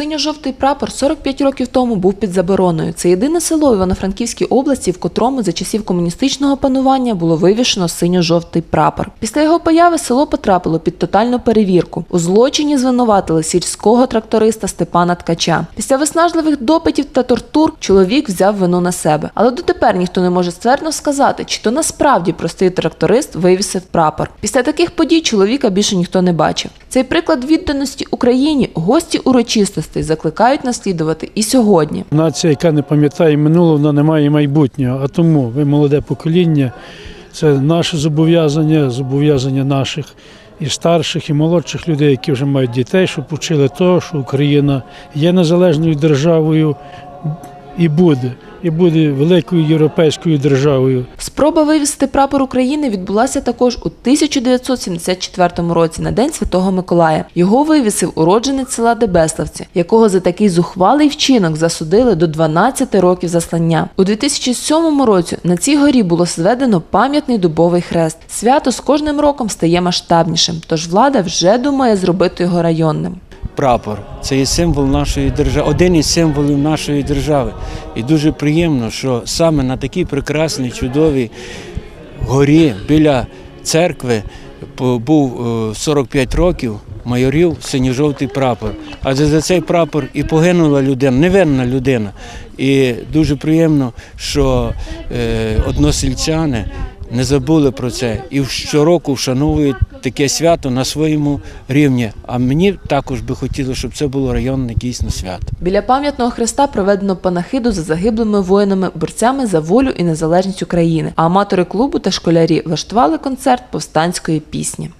Синьо-жовтий прапор 45 років тому був під забороною. Це єдине село Івано-Франківській області, в котрому за часів комуністичного панування було вивішено синьо-жовтий прапор. Після його появи село потрапило під тотальну перевірку. У злочині звинуватили сільського тракториста Степана Ткача. Після виснажливих допитів та тортур чоловік взяв вину на себе. Але дотепер ніхто не може ствердно сказати, чи то насправді простий тракторист вивісив прапор. Після таких подій чоловіка більше ніхто не бачив. Цей приклад відданості Україні гості урочистостей закликають наслідувати і сьогодні. Нація, яка не пам'ятає минулого, вона не має майбутнього. А тому ви молоде покоління, це наше зобов'язання, зобов'язання наших і старших, і молодших людей, які вже мають дітей, щоб учили того, що Україна є незалежною державою і буде, і буде великою європейською державою. Спроба вивісити прапор України відбулася також у 1974 році на День Святого Миколая. Його вивісив уродженець села Дебеславці, якого за такий зухвалий вчинок засудили до 12 років заслання. У 2007 році на цій горі було зведено пам'ятний дубовий хрест. Свято з кожним роком стає масштабнішим, тож влада вже думає зробити його районним. Прапор. Це є символ нашої держави, один із символів нашої держави. І дуже приємно, що саме на такій прекрасній, чудовій горі біля церкви був е, 45 років майорів синьо-жовтий прапор. Адже за цей прапор і погинула людина, невинна людина. І дуже приємно, що е, односельчани не забули про це і щороку вшановують таке свято на своєму рівні. А мені також би хотілося, щоб це було районне дійсно свято. Біля пам'ятного хреста проведено панахиду за загиблими воїнами, борцями за волю і незалежність України. А аматори клубу та школярі влаштували концерт повстанської пісні.